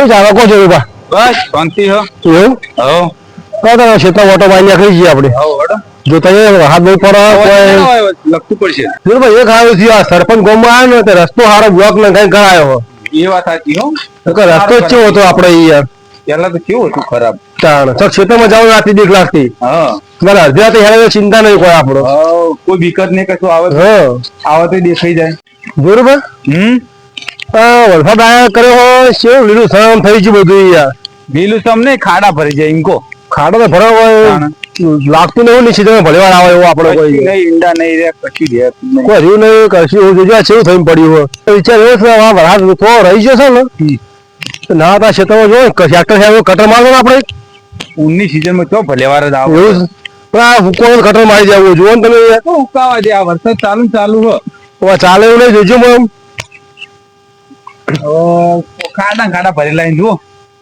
શું ચાલે કો જોયું બા? બસ શાંતિ હો. એવું? હો. કા તો ક્ષેત્ર ઓટો બાઈ નીકળી જઈએ આપણે. હો ઓટો જોતા જઈએ હાથ નહીં પડે લખતું પડશે. જો ભાઈ એક આવ્યો છે આ સરપંચ ગોમ આવ્યો ને તે રસ્તો હારો બ્લોક ને કઈ ઘર આવ્યો એ વાત સાચી હો. રસ્તો જ કેવો હતો આપણે યાર પેલા તો કેવું હતું ખરાબ? તાણ. તો ખેતરમાં જાવ રાતની દીક લાગતી. હા. બરાબર અડધી રાતે હેરાવે ચિંતા નહીં કોઈ આપણો. કોઈ બીકત નહીં કશું આવે હા. આવે તો દેખાઈ જાય. બરોબર? હમ? વરસાદ આયા કર્યો હોય શું લીલું સમ થઈ ગયું બધું યાર. લીલું સમ નહીં ખાડા ભરી જાય ઇનકો. ખાડા તો ભરા હોય. લાગતું નહીં નીચે તમે ભલે વાર આવે એવું આપણે કોઈ. નહીં ઈંડા નહીં રે કશું રે કોઈ રહ્યું નહીં કશું એવું જોજો છે થઈને પડ્યું હોય. તો વિચાર એવો છે આ વરસાદ થોડો રહી જશે ને. ના તા ક્ષેત્રમાં જો ટ્રેક્ટર સાહેબ કટર મારવો આપણે. ઊનની સિઝનમાં ચો ભલેવાર જ આવે. પણ આ હુકવાનું કટર મારી દેવું જુઓ ને તમે હુકાવા દે આ વરસાદ ચાલુ ચાલુ હો. ચાલે એવું નહીં જોજો એમ. હવે કાડા ભરી લઈને જુઓ.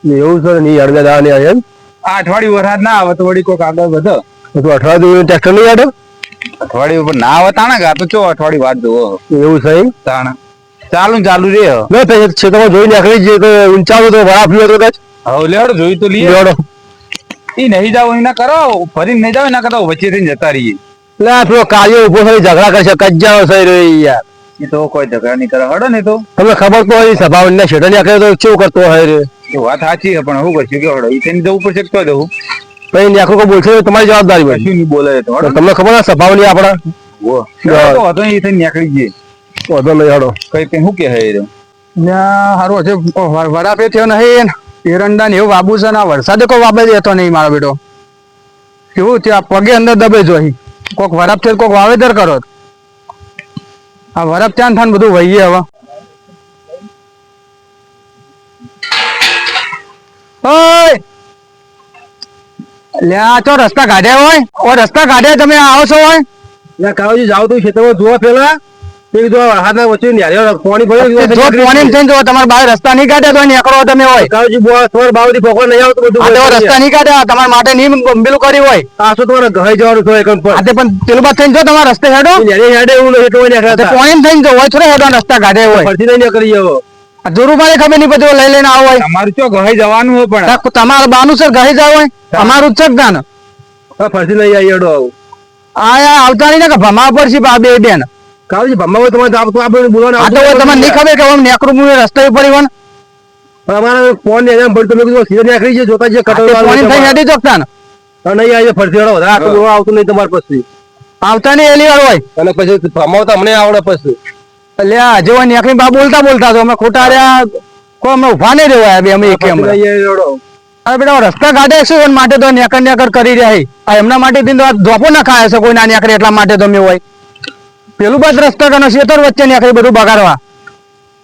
એવું છે ને અડધા દા ને એમ. અઠવાડિયું વરસાદ ના આવે તો વળી કોઈ આગળ વધે. તો અઠવાડિયું ટ્રેક્ટર નહીં આડો. અઠવાડિયું ઉપર ના આવે તાણા ગા તો ચો અઠવાડિયું વાત જુઓ. એવું છે તાણા. ચાલુ ચાલુ રે. ના થાય ક્ષેત્રમાં જોઈ નાખી જે તો ઊંચાવો તો ભરા લ્યો તો કદાચ હવે લેડો જોઈ તો લઈએ. લેડો ઈ નહીં જાવ એના કરો. ફરી નહીં જાવ એના કરતા વચ્ચે થઈને જતા રહીએ. લે આ પેલો કાર્ય ઊભો થઈ ઝઘડા કરશે કજ્જાનો થઈ રહ્યો યાર. એ તો કોઈ ઝઘડા નહીં કરે. હડો ને તો. તમને ખબર તો હોય સભા ને છેડે આખરે તો કેવું કરતો હોય રે? વાત સાચી છે પણ હું કરશું કે હડો એ થઈને જવું પડશે તો જવું? પછી આખું કોઈ બોલશે તો તમારી જવાબદારી હોય. નહીં બોલે તો હડો. તમને ખબર સભા સભાવની આપણા? વો તો હતો ઈ થઈને નીકળી જઈએ વધો નહીં હડો. કઈ કઈ શું કે હે રે સારું હશે વડાપે થયો નહીં એરંડા ને એવું વાબુ છે ને વરસાદે કોઈ વાબે દેતો નહીં મારો બેટો. કેવું ત્યાં પગે અંદર દબે જોઈ કોક વરાપ થયો કોક વાવેતર કરો. આ વરફ ચાન થાન બધું વહીએ હવે. ઓય! લ્યા તો રસ્તા કાઢ્યા હોય. ઓ, રસ્તા કાઢ્યા તમે આવો છો હોય ત્યાં કાવજી જાવ તો ખેતરમાં જોવા પેલા. રસ્તા નહીં કાઢ્યા તો નીકળો તમે હોય. આ તો રસ્તા નહીં કાઢ્યા તમારા માટે નહીં પેલું કર્યું હોય. આ શું તમારે ઘરે જવાનું છે એકમ પર? આ તે પણ પેલું બાદ થઈને જો તમારા રસ્તે હેડો. હેડે એવું નહીં એટલું નહીં તે પોણી થઈને જો હોય થોડે હેડો રસ્તા કાઢે હોય. ફરતી નહીં કરી જાવ આ ખબર નહીં બધું લઈ લઈને આવો હોય. તો ચો જવાનું હોય પણ. તા- તમારું બાનું સર ઘરે જાવ હોય. અમારું જ છે દાન ફરતી નહીં આવી હેડો આવું. આ આવતા નહીં ને કે ભમા બા બે બેન. કાવજી ભમ્મા હોય તમારે આપ તો આપણે બોલવાનું આ તો તમને નહીં ખબર કે આમ નેકરું મુને રસ્તે ઉપર પડી હોય ને. પણ અમારે ફોન ને એમ ભરતું મેં કીધું સીધા નેકરી જાય જોતા જે તે પોણી થઈને હેડી જોકતા ને નહીં આવી ફરતી વાળો વધારે આટલું બોલવા આવતું નહીં તમારે પછી. આવતા નહીં એલી વાર હોય. અને પછી ભમાવ તો અમને આવડે પછી. એટલે આ જે નેકરી બા બોલતા બોલતા તો અમે ખોટા રહ્યા કો અમે ઊભા નહીં રહેવાય બે અમે એક અરે બેટા રસ્તા કાઢે છે માટે તો નેકર નેકર કરી રહ્યા છે. આ એમના માટે થી તો આ ધોપો ના ખાય છે કોઈ ના નેકરે એટલા માટે તો મેં હોય. પેલું બાદ રસ્તા કનો શેતર વચ્ચે નીકળી બધું બગાડવા.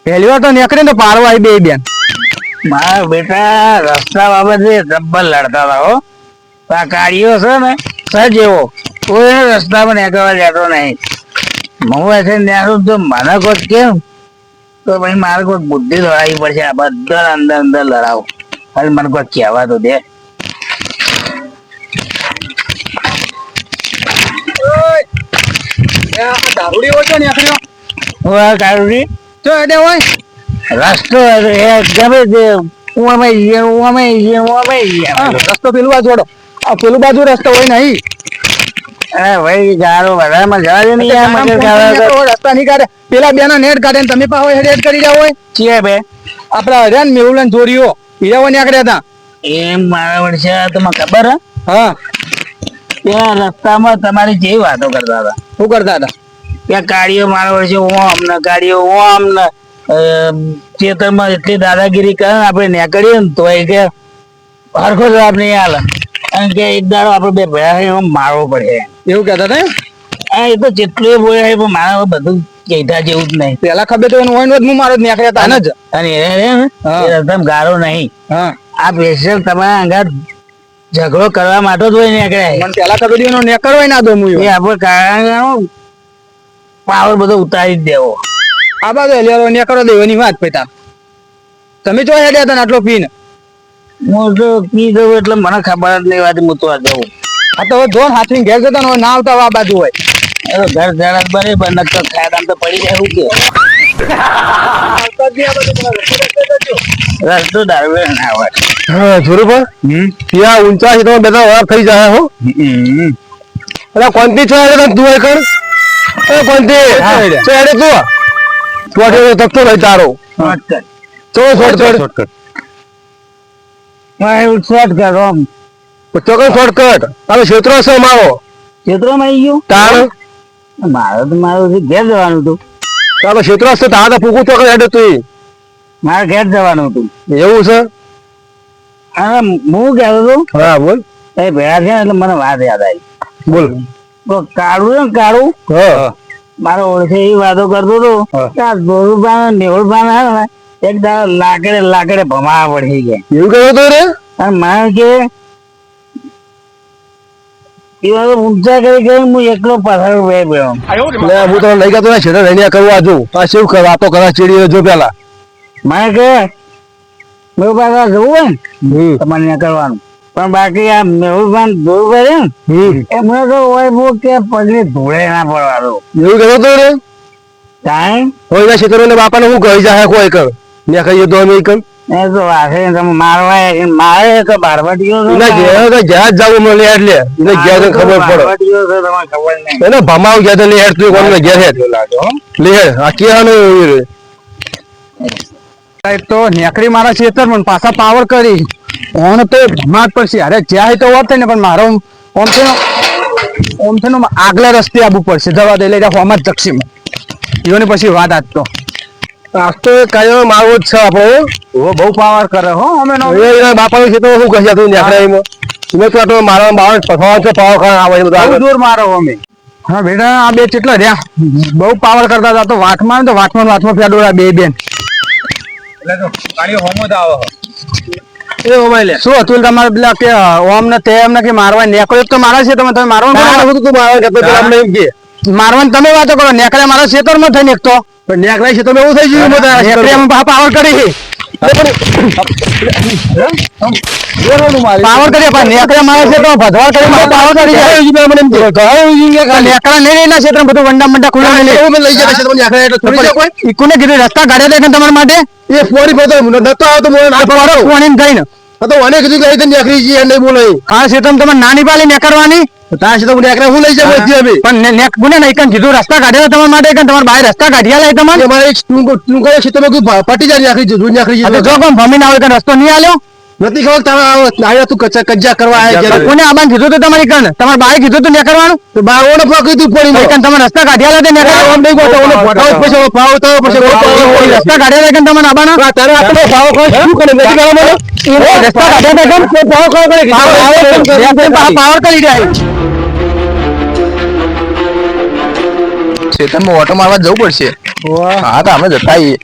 પહેલી વાર તો નીકળી તો પારવા આવી બે બેન. મારા બેટા, રસ્તા બાબતે જબ્બર લડતા હતા હો. આ કાળીઓ છે ને સજ એવો કોઈ રસ્તામાં નીકળવા જતો નહીં. હું એસે ત્યાં તો મને કોઈ કેમ? તો ભાઈ મારે કોઈ બુદ્ધિ લડાવી પડશે, આ બધા અંદર અંદર લડાવો. હાલ મને કોઈ કહેવા તો દે. દારૂડી હોય તો એટલે હોય. રસ્તો એ ગમે તે હું જઈએ હું જઈએ હું જઈએ રસ્તો પેલું બાજુ આ પેલું બાજુ રસ્તો હોય નહીં અરે ભાઈ ગારો વધારેમાં જવા દે ને રસ્તા નહીં કાઢે. પેલા બેના નેટ કાઢે ને તમે પાછો હેડ કરી રહ્યા હોય. છીએ બે આપડા હર્યા ને મેહુલન જોરીઓ હીરા હોય નીકળ્યા હતા. એમ મારા વર્ષે તમને ખબર હે. ત્યાં રસ્તામાં તમારી જેવી વાતો કરતા હતા. શું કરતા હતા? ત્યાં ગાડીઓ મારો છે ઓમ ને ગાડીઓ ઓમ ને ચેતનમાં એટલી દાદાગીરી કરે ને આપણે નીકળીએ ને તો એ કે હરખો જવાબ નહીં હાલ અને કે એક દાડો આપણે બે ભેળા એમાં મારવો પડે. એવું કહેતા હતા હા આ એ તો જેટલું બોલે પણ મારા બધું કહેતા જેવું જ નહીં. પેલા ખબર તો એનું હોય ને હું મારો જ નીકળ્યા હતા. ને જ અને એ રસ્તામાં ગારો નહીં. આ સ્પેશિયલ તમારા અંગાત ઝઘડો કરવા માટે જ હોય નીકળ્યા મને પેલા કબડ્ડી નો નેકર હોય ના દો હું એ આપણે કારણ પાવર બધો ઉતારી જ દેવો. આ બાજુ હેલિયારો નેકરો દેવાની વાત પૈતા. તમે જો હેડ્યા હતા આટલો પીન? હું તો પી દઉં એટલે મને ખબર જ નહીં વાત હું તો આ જવું આ તો હવે ધોન હાથવીને ઘેર જતા ને ના આવતા આ બાજુ હોય. ઘર જરા બરે પણ નકર ખાડામાં તો પડી જાય એવું કે રસ્તો ના ત્યાં ઊંચા છે તમે બધા વાર થઈ જાય હો. અરે કોંતી છે અરે તું એ કણ? એ કોંતી છે અરે તું? આટલો તકતો રહી તારો. ચો શોર્ટ શોર્ટકટ શોર્ટ કરો આમ. ચોકન શોર્ટકટ તમે ક્ષેત્રો મારો ક્ષેત્રમાં આવી ગયું? તાણ? મારે તો મારું છે ઘેર જવાનું હતું. તમે ક્ષેત્રો હશે તાર તો પૂકું ચોકન હેડે તું મારે ઘેર જવાનું હતું. એવું છે? હા હું કહેતો હતો હા બોલ. એ ભેળા છે એટલે મને વાત યાદ આવી. બોલ. તો કાળું ને કાળું? હા. મારો ઓળખે એ વાતો કરતો હતો. કે આ ધોરુભાઈ ને નેહુલભાઈ ને ને એક દાડો લાકડે લાકડે ભમા પડી ગયા. એવું કહ્યું હતું રે. અને મારે કે એ વાતો ઊંચા કરી કરી હું એકલો પાછળ બે ગયો. લે હું તને લઈ ગયો તો છેડે રહીને કરવા જો આ શું કર? વાતો કરા ચીડી જો પેલા. મારે કે મેં પાછા જવું ને તમારે ત્યાં કરવાનું. પણ બાકી આ મેહુલભાઈ દૂર ને એમને તો હોય બહુ કે પગલે ધૂળે ના પડવાનું. એવું કહ્યું તો રે કાંઈ હોય ના ક્ષેત્રો ને બાપાને હું કહી જાય કોઈ કર. ને કહીએ તો અમે કર. તો વાસે તમે મારવા મારે તો બારવટીઓ છો એના તો જ્યાં જવું મળે એટલે. એને ઘેર તો ખબર પડે. બારવટીઓ છો તમને ખબર નહીં. એને ભમાવ ગયા તો લે તું કોણ ઘેર હેડ. લે આ કેવાનું એવું રે. સાહેબ તો નેકરી મારા ખેતર પણ પાછા પાવર કરી. ઓણ તો ભમાટ પડશે. અરે જ્યાં તો વાત થાય ને પણ મારો ઓમ છે ઓમ છે ને આગલા રસ્તે આવવું પડશે. દવા દે લઈ હોમ જ જક્ષીમ. એની પછી વાત આજ તો. આજ તો કયો મારવો જ છે આપણો. ઓ બહુ પાવર કરે હો અમે નો એ બાપા બાપાનું તો શું કહે તું નેકડા એમ. તમે તો તો મારા બાવન પથવા છે પાવર કરે આવે બધું બહુ જોર મારો અમે. હા બેટા આ બે કેટલા રહ્યા? બહુ પાવર કરતા હતા તો વાતમાં તો વાતમાં ને વાતમાં ફેડોડા બે બેન. એટલે તો કાળી હોમો જ આવો એ ઓમાય લે. શું હતું? તમારે પેલા કે ઓમ ને તે એમને કે મારવા નીકળ્યો તો મારા છે તમે તમે મારવાનું તારા તું મારવા કહેતો પેલા અમને એમ કે. મારવાનું તમે વાતો કરો નેકળે મારા ખેતરમાં થઈ નીકતો પણ નેકડા છે તમે એવું થઈ ગયું નેકળે પાવર કરી પાવર કરી પણ નેકળે મારા ખેતરમાં ભદવાડ કરી મારે પાવર કરી જાય. મને એમ કે નેકળા નહીં રહેલા ખેતરમાં બધું વંડા મંડા ખુલ્લા નહીં લે. લઈ જાય છે તમને નેકડા એટલે થોડી કોઈ. ઈ કીધું રસ્તા કાઢ્યા હતા તમારા માટે? એ ફોરી પડતો નતો આવતો મને ના પાડો કોણીને થઈને તો મને કીધું કે અહીં તો નેકરી બોલે આ તમારે નાની પાલી નેકળવાની? તાર તો તો નેકરા હું લઈ અહીંથી અમે પણ ને- નેક કોને નહીં કાંઈ કીધું રસ્તા કાઢેલા હતા તમારા માટે કે તમારા ભાઈ રસ્તા કાઢ્યા લાય તમારે? અમારે એક ટૂંકો ટૂંકો છે તમે કોઈ પટી જાય રાખી જો જૂની રાખી જો તો છે જો કોણ ભમીને આવે કે રસ્તો નહીં આલ્યો? નથી ખબર તારા આવ્યા તું કચ્ચા કજ્જા કરવા આવ્યા કોને આબાન કીધું તો તમારી કણ? તમારે ભાઈ કીધું તું કરવાનું તો બાવોને પકડી તું પડી કણ તમે રસ્તા કાઢ્યા લાતે નેકળવાનું. નહીં ગોતો ઓને ફોટો પછી ભાવ તો પછી રસ્તા કાઢ્યા લાતે કે તમારે આબાના? આ તારે આપણે ભાવ કોઈ શું કરે? નથી કરવા મને? રસ્તા કાઢ્યા લાતે? ભાવ કોઈ કરે પાવર કરી રહ્યા ખેતરમાં ઓટો મારવા જવું પડશે. હા તો અમે જતા આવીએ.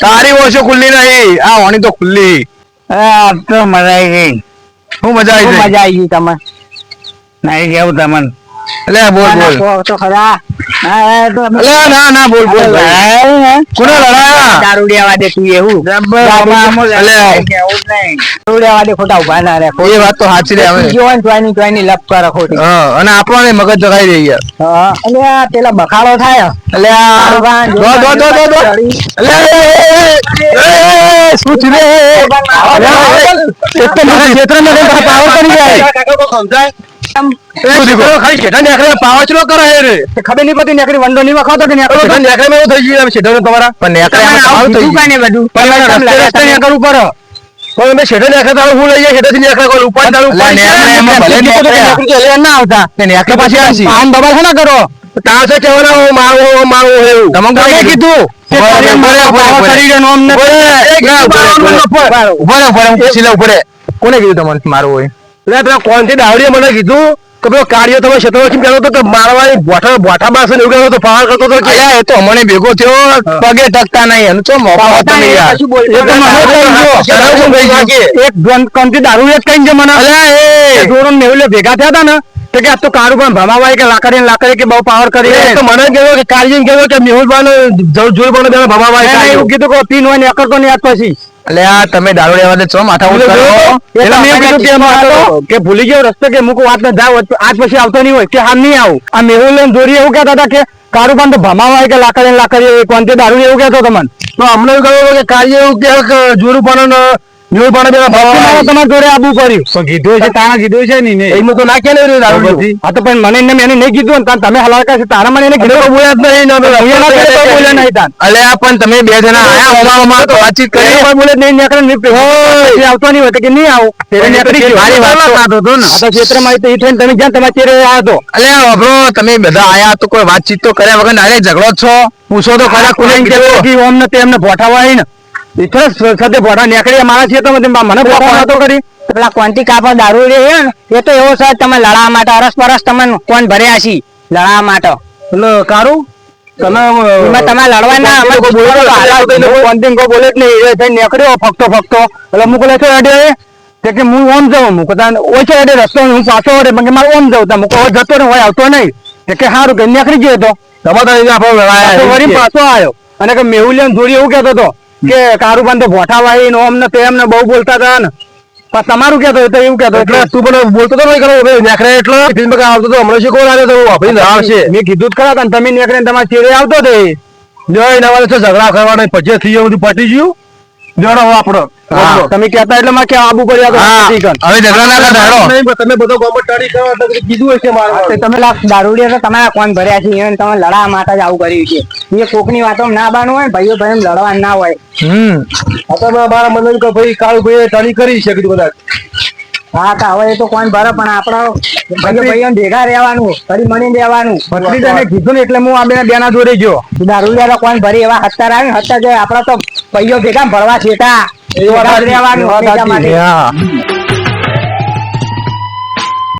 તારી ઓછો ખુલ્લી નહીં. આ ઓણી તો ખુલ્લી. આ તો મજા આવી ગઈ. શું મજા આવી મજા આવી ગઈ તમને નહીં કેવું તમને? બોલ બોલ. તો ખરા. અલે ના ના બોલ બોલ કોને લડાયા? દારૂડિયા વાદે તું એવું. અલે. લડાઈ કેવું જ નહીં. દારૂડિયા વાદે ખોટા ઊભા ના રહે. એ વાત તો સાચી રે અમે. બીજો હોય ને તોયની તોયની લપ કરે ખોટી. હા અને આપણને મગજ જગાઈ રહી યાર. હા. પેલા બખાડો થાય. દો દો દો દો દો. શું રે? એક તો પાવર કરી જાય. કે નેકળો કરો કહેવાના હું માવો માવો એવું. તમે કીધું. કોને કીધું તમને? મારું હોય. એટલે પેલા કોણથી દાવડીએ મને કીધું કે પેલો કાર્યો તમે કેમ કહેતો હતો કે મારવાની બોઠા બોઠા બાસે એવું કહેતો હતો પાવર કરતો હતો કે એ તો અમને ભેગો થયો પગે ટકતા નહીં એનું ચો મોકો હતો નહીં યાર. મને શું? એક કંથી દારૂ એક કઈ છે મને. અલ્યા, એ. જોડો નેવલે ભેગા થયા હતા ને તો કે આ તો કારું પણ ભમાવાય કે લાકડી ને લાકડી કે બહુ પાવર કરી તો મને કહેતો કે કાર્ય કહેતો કે મેહુલભાઈ જોઈ પણ ભમાવાય એવું કીધું કે પીન હોય ને એકર તો ને યાદ પછી. એટલે આ તમે દારૂ લેવા દે છો માથા ઉઠ કે ભૂલી ગયો રસ્તો કે મુકો વાત ન જાવ આજ પછી આવતો નહીં હોય કે હા નહીં આવું. આ મેહુલ ને દોરી એવું કહેતા હતા કે કારું પણ તો ભમાવા કે લાકડી લાકડી કોણ દારૂ એવું કહેતો તમને તો અમને એવું કહ્યું કે કાર્ય એવું કે જોરું પાણી જોરું પણ મારે ભાવ તમારા જોડે આબુ કર્યું. પણ કીધું છે તાણા કીધું છે ને તો નાખ્યા ને દારૂ તો લીધું. હા તો પણ મને એને મેં એને નહીં કીધું ને તમે હલાકા છે તારા મને એને કીધું. તો બોલ્યા જ નહીં ને એના ઘરે કોઈ બોલ્યો નહીં તાન. અલે આ પણ તમે બે જણા આયા હોમા તો વાતચીત કરી. પણ બોલે નહીં નીકળે નહીં પછી આવતો નહીં હોય કે નહીં આવો. તેરે નકરી મારી વાત તો- આ તો ક્ષેત્રમાં તો ઈઠે તમે જ્યાં તમારા ચેરે આયા હતો અલે વાપરો તમે બધા આયા તો કોઈ વાતચીત તો કર્યા વગર નારે ઝઘડો જ છો. પૂછો તો ખરા કોને કોને કે ઓમ ને તેમને ભોઠાવાય ને. ઈથો સદે ભોઠા નીકળી મારા છે તો મને નતો કરી. પેલા કોન્ટી કાપા દારૂ રે એ તો એવો સાહેબ તમે લડાવા માટે અરસ પરસ તમે કોણ ભર્યા છી? લડાવા માટે. એટલે કારું? તમે તમે લડવા ના અમે બોલો કો બોલે. જ નહીં એ નીકળ્યો ફકતો ફકતો. એટલે મુક લે તો અડે કે હું ઓમ જાઉં મુક તાન ઓછો અડે રસ્તો હું પાછો અડે પણ કે મારે ઓમ જાઉં તા મુક જતો ને હોય આવતો નહીં. કે સારું કે નીકળી ગયો તો. તમારે લડાયા વળી પાછો આવ્યો અને કે મેહુલિયન જોડી એવું કહેતો હતો કે કારુબાન તો ભોઠા વાળી નો અમને ને તેમ બહુ બોલતા હતા ને. પણ તમારું કેતો હતો એવું કેતો એટલે તું પણ બોલતો તો નહીં કરો નેકરે એટલે ફિલ્મ કે આવતો તો હમણાં શીખો લાગે તો વાપરીને આવશે. મેં કીધું જ ખરા તમે નેકરે તમારા ચેડે આવતો હતો એ. જો એના વાળે તો ઝઘડા કરવાના પછી થઈ ગયું બધું પટી ગયું. જોડો આપણો. તમે કહેતા એટલે માં કે આબુ કર્યા તો હવે ઝઘડા ના કરતા હેડો. નહીં, તમે બધો ગોમટ ટાળી કરો એટલે કીધું હશે મારે તમે લાખ દારૂડી તો તમારા કોણ ભર્યા છે? એને તમે લડા માટે જ આવું કર્યું છે. એ કોકની વાતો ના બાનું હોય ભાઈઓ ભાઈ લડવા ના હોય. હમ. તો મારા મને કે ભાઈ કાળુ ભાઈ ટાળી કરી છે કીધું કદાચ. હા તો હવે એ તો કોણ ભરે પણ આપણા ભાઈઓ ભેગા રહેવાનું ફરી મળીને રહેવાનું. તને કીધું ને એટલે હું આ બે બેના જોડે ગયો. દારૂ રે તો કોણ ભરી એવા હતા આવે ને જાય આપડા તો ભાઈઓ ભેગા ભરવા છેટા રહેવાનું માટે.